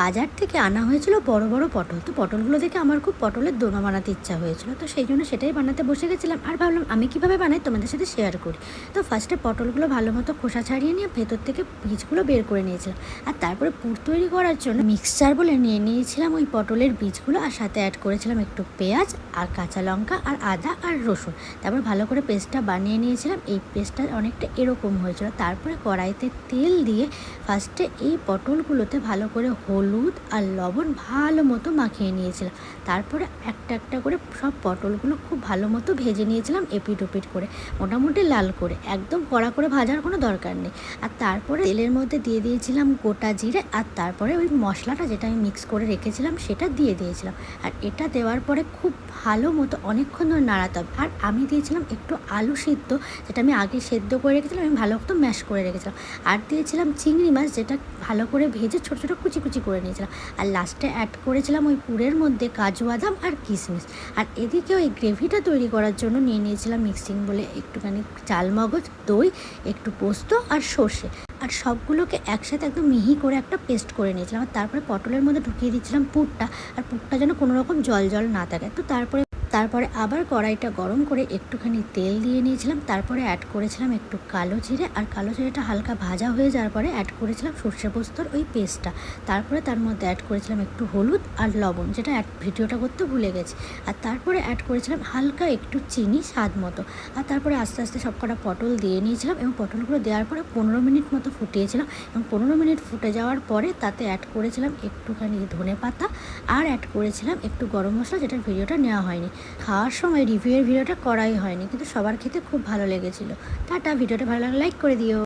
বাজার থেকে আনা হয়েছিল বড় বড় পটল। তো পটলগুলো দেখে আমার খুব পটলের দোনা বানাতে ইচ্ছা হয়েছিল। তো সেই জন্য সেটাই বানাতে বসে গেছিলাম। আর ভাবলাম, আমি কীভাবে বানাই? তোমাদের সাথে শেয়ার করি। তো ফার্স্টে পটলগুলো ভালো মতো খোসা ছাড়িয়ে নিয়ে ভেতর থেকে বীজগুলো বের করে নিয়েছিলাম। আর তারপরে পুর তৈরি করার জন্য মিক্সচার বলে নিয়ে নিয়েছিলাম ওই পটলের বীজগুলো। আর সাথে অ্যাড করেছিলাম একটু পেঁয়াজ, আর কাঁচা লঙ্কা, আর আদা, আর রসুন। তারপর ভালো করে পেস্টটা বানিয়ে নিয়েছিলাম। এই পেস্টটা অনেকটা এরকম হয়েছিল। তারপরে কড়াইতে তেল দিয়ে ফার্স্টে এই পটলগুলোতে ভালো করে হলুদ আর লবণ ভালো মতো মাখিয়ে নিয়েছিলাম। তারপরে একটা একটা করে সব পটলগুলো খুব ভালো মতো ভেজে নিয়েছিলাম এপিট ওপিট করে, মোটামুটি লাল করে, একদম কড়া করে ভাজার কোনো দরকার নেই। আর তারপরে তেলের মধ্যে দিয়ে দিয়েছিলাম গোটা জিরে আর তারপরে ওই মশলাটা যেটা আমি মিক্স করে রেখেছিলাম সেটা দিয়ে দিয়েছিলাম। আর এটা দেওয়ার পরে খুব ভালো মতো অনেকক্ষণ ধরে নাড়াতে হবে। আর আমি দিয়েছিলাম একটু আলু সিদ্ধ, যেটা আমি আগে সেদ্ধ করে রেখেছিলাম, আমি ভালো মতো ম্যাশ করে রেখেছিলাম। আর দিয়েছিলাম চিংড়ি মাছ, যেটা ভালো করে ভেজে ছোটো ছোটো কুচি কুচি করে নিয়েছিলাম। আর লাস্টে অ্যাড করেছিলাম ওই পুরের মধ্যে কাজু বাদাম আর কিশমিশ। আর এদিকে ওই গ্রেভিটা তৈরি করার জন্য নিয়ে নিয়েছিলাম মিক্সিং বলে একটুখানি চালমগজ দই, একটু পোস্ত আর সর্ষে। আর সবগুলোকে একসাথে একদম মিহি করে একটা পেস্ট করে নিয়েছিলাম। আর তারপরে পটলের মধ্যে ঢুকিয়ে দিয়েছিলাম পুরটা। আর পুরটা যেন কোনো রকম জল জল না থাকে। তো তারপরে তারপরে আবার কড়াইটা গরম করে একটুখানি তেল দিয়ে নিয়েছিলাম, তারপরে অ্যাড করেছিলাম একটু কালো জিরে, আর কালো জিরেটা হালকা ভাজা হয়ে যাওয়ার পরে অ্যাড করেছিলাম সর্ষে পোস্তর ওই পেস্টটা তারপরে তার মধ্যে অ্যাড করেছিলাম একটু হলুদ আর লবণ, যেটা অ্যাড ভিডিওটা করতে ভুলে গেছি। আর তারপরে অ্যাড করেছিলাম হালকা একটু চিনি স্বাদ মতো। আর তারপরে আস্তে আস্তে সব কটা পটল দিয়ে নিয়েছিলাম এবং পটলগুলো দেওয়ার পরে পনেরো মিনিট মতো ফুটিয়েছিলাম এবং পনেরো মিনিট ফুটে যাওয়ার পরে তাতে অ্যাড করেছিলাম একটুখানি ধনে পাতা আর অ্যাড করেছিলাম একটু গরম মশলা, যেটার ভিডিওটা নেওয়া হয়নি। খাওয়ার সময় রিভিউয়ের ভিডিওটা করাই হয়নি, কিন্তু সবার খেতে খুব ভালো লেগেছিলো। টাটা ভিডিওটা ভালো লাগলে লাইক করে দিও।